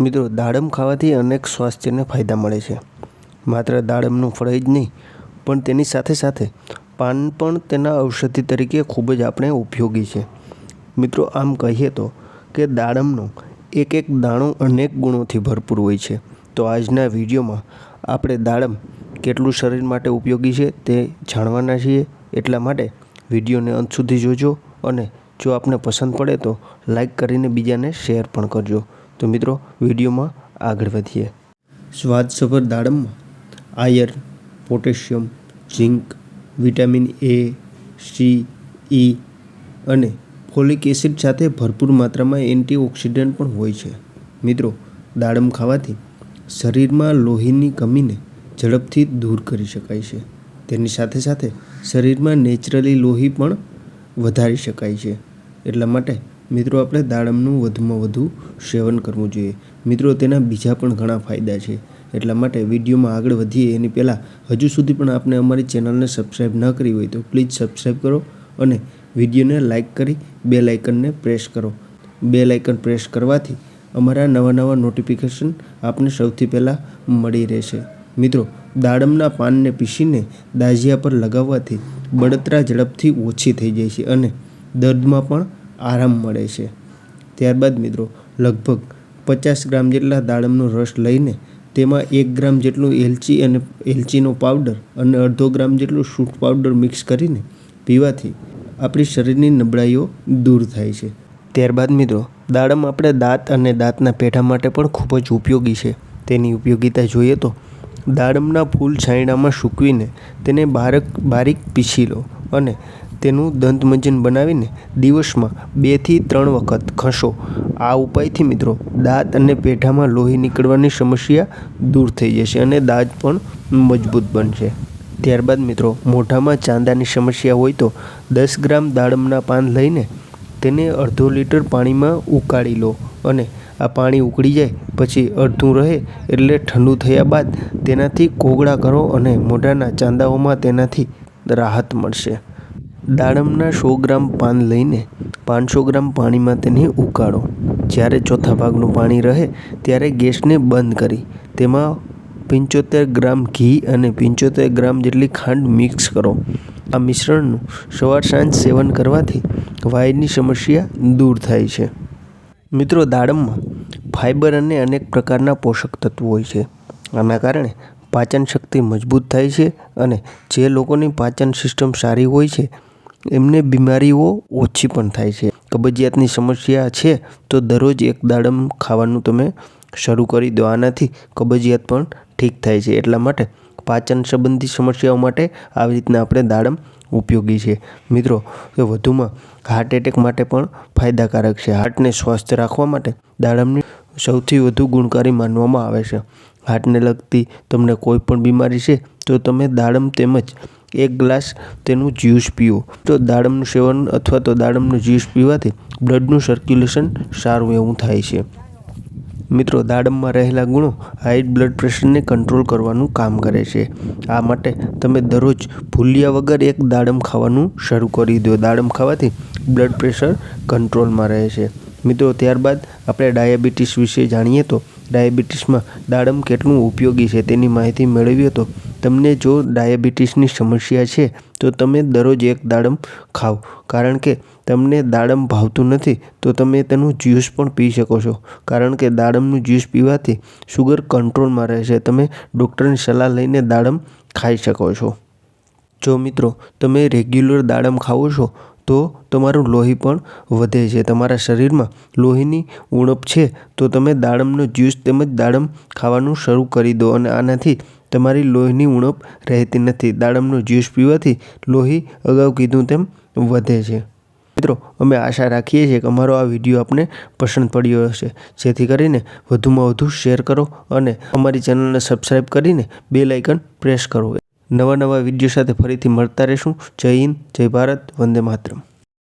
મિત્રો, દાડમ ખાવાથી અનેક સ્વાસ્થ્યને ફાયદા મળે છે. માત્ર દાડમનું ફળ જ નહીં, પણ તેની સાથે સાથે પાન પણ તેના ઔષધિ તરીકે ખૂબ જ આપણે ઉપયોગી છે. મિત્રો, આમ કહીએ તો કે દાડમનો એક એક દાણો અનેક ગુણોથી ભરપૂર હોય છે. તો આજના વિડીયોમાં આપણે દાડમ કેટલું શરીર માટે ઉપયોગી છે તે જાણવાના છીએ. એટલા માટે વિડીયોને અંત સુધી જોજો અને જો આપને પસંદ પડે તો લાઈક કરીને બીજાને શેર પણ કરજો. તો મિત્રો, વિડીયોમાં આગળ વધીએ. સ્વાદસભર દાડમમાં iron potassium, zinc, vitamin A, C, E અને ફોલિક એસિડ સાથે ભરપૂર માત્રામાં એન્ટીઓક્સિડન્ટ પણ હોય છે. મિત્રો, દાડમ ખાવાથી શરીરમાં લોહીની કમીને ઝડપથી દૂર કરી શકાય છે. તેની સાથે સાથે શરીરમાં નેચરલી લોહી પણ વધારી શકાય છે. એટલા માટે મિત્રો, આપણે દાડમનું વધુમાં વધુ સેવન કરવું જોઈએ. મિત્રો, તેના બીજા પણ ઘણા ફાયદા છે. એટલા માટે વિડીયોમાં આગળ વધીએ. એની પહેલાં, હજુ સુધી પણ આપણે અમારી ચેનલને સબસ્ક્રાઈબ ન કરી હોય તો પ્લીઝ સબસ્ક્રાઈબ કરો અને વિડીયોને લાઇક કરી બે લાઇકનને પ્રેસ કરો. બે લાઇકન પ્રેસ કરવાથી અમારા નવા નવા નોટિફિકેશન આપને સૌથી પહેલાં મળી રહેશે. મિત્રો, દાડમના પાનને પીસીને દાજિયા પર લગાવવાથી બળતરા ઝડપથી ઓછી થઈ જાય છે અને દર્દમાં પણ આરામ મળે છે. ત્યારબાદ મિત્રો, લગભગ પચાસ ગ્રામ જેટલા દાડમનો રસ લઈને તેમાં એક ગ્રામ જેટલું એલચી અને એલચીનો પાવડર અને અડધો ગ્રામ જેટલું સૂટ પાવડર મિક્સ કરીને પીવાથી આપણી શરીરની નબળાઈઓ દૂર થાય છે. ત્યારબાદ મિત્રો, દાડમ આપણે દાંત અને દાંતના પેઢા માટે પણ ખૂબ જ ઉપયોગી છે. તેની ઉપયોગિતા જોઈએ તો, દાડમના ફૂલ છાંયડામાં સૂકવીને તેને બારક બારીક પીસી લો અને તેનું દંતમંજન બનાવીને દિવસમાં બેથી ત્રણ વખત ખસો આ ઉપાયથી મિત્રો, દાંત અને પેઢામાં લોહી નીકળવાની સમસ્યા દૂર થઈ જશે અને દાંત પણ મજબૂત બનશે. ત્યારબાદ મિત્રો, મોઢામાં ચાંદાની સમસ્યા હોય તો દસ ગ્રામ દાડમના પાન લઈને તેને અડધો લીટર પાણીમાં ઉકાળી લો અને આ પાણી ઉકળી જાય પછી અડધું રહે એટલે ઠંડુ થયા બાદ તેનાથી કોગળા કરો અને મોઢાના ચાંદાઓમાં તેનાથી રાહત મળશે. દાડમના સો ગ્રામ પાન લઈને પાંચસો ગ્રામ પાણીમાં તેને ઉકાળો. જ્યારે ચોથા ભાગનું પાણી રહે ત્યારે ગેસને બંધ કરી. તેમાં પંચોતેર ગ્રામ ઘી અને પંચોતેર ગ્રામ જેટલી ખાંડ મિક્સ કરો. આ મિશ્રણનું સવાર સાંજ સેવન કરવાથી વાયરની સમસ્યા દૂર થાય છે. મિત્રો, દાડમમાં ફાઇબર અને અનેક પ્રકારના પોષક તત્વો હોય છે. આના કારણે પાચન શક્તિ મજબૂત થાય છે અને જે લોકોની પાચન સિસ્ટમ સારી હોય છે એમને બીમારીઓ ઓછી પણ થાય છે. કબજિયાતની સમસ્યા છે તો દરરોજ એક દાડમ ખાવાનું તમે શરૂ કરી દો. આનાથી કબજિયાત પણ ઠીક થાય છે. એટલા માટે પાચન સંબંધી સમસ્યાઓ માટે આવી રીતના આપણે દાડમ ઉપયોગી છે. મિત્રો એ વધુમાં હાર્ટ એટેક માટે પણ ફાયદાકારક છે. હાર્ટને સ્વસ્થ રાખવા માટે દાડમની સૌથી વધુ ગુણકારી માનવામાં આવે છે. હાર્ટને લગતી તમને કોઈ પણ બીમારી છે તો તમે દાડમ તેમજ એક ગ્લાસ તેનું જ્યુસ પીવો તો દાડમનું સેવન અથવા તો દાડમનું જ્યુસ પીવાથી બ્લડનું સર્ક્યુલેશન સારું એવું થાય છે. મિત્રો, દાડમમાં રહેલા ગુણો હાઈ બ્લડ પ્રેશરને કંટ્રોલ કરવાનું કામ કરે છે. આ માટે તમે દરરોજ ભૂલ્યા વગર એક દાડમ ખાવાનું શરૂ કરી દો. દાડમ ખાવાથી બ્લડ પ્રેશર કંટ્રોલમાં રહે છે. મિત્રો, ત્યારબાદ આપણે ડાયાબિટીસ વિશે જાણીએ તો ડાયાબિટીસમાં દાડમ કેટલું ઉપયોગી છે તેની માહિતી મેળવીએ તો તમને જો ડાયાબિટીસની સમસ્યા છે, તો તમે દરરોજ એક દાડમ ખાઓ. કારણ કે તમને દાડમ ભાવતું નથી, તો તમે તેનું જ્યુસ પણ પી શકો છો. કારણ કે દાડમનું જ્યુસ પીવાથી શુગર કંટ્રોલમાં રહે છે તમે ડૉક્ટરની સલાહ લઈને દાડમ ખાઈ શકો છો. જો મિત્રો, તમે રેગ્યુલર દાડમ ખાઓ છો, તો તમારું લોહી પણ વધે છે. તમારા શરીરમાં લોહીની ઉણપ છે, તો તમે દાડમનો જ્યુસ તેમજ દાડમ ખાવાનું શરૂ કરી દો અને આનાથી તમારી લોહીની ઉણપ રહેતી નથી. દાડમનો જ્યુસ પીવાથી લોહી અગાઉ કીધું તેમ વધે છે. મિત્રો, અમે આશા રાખીએ છીએ કે અમારો આ વીડિયો આપને પસંદ પડ્યો હશે. જેથી કરીને વધુમાં વધુ શેર કરો અને અમારી ચેનલને સબસ્ક્રાઈબ કરીને બે લાઇકન પ્રેસ કરો. નવા નવા વીડિયો સાથે ફરીથી મળતા રહીશું. જય હિન્દ, જય ભારત, વંદે માતરમ.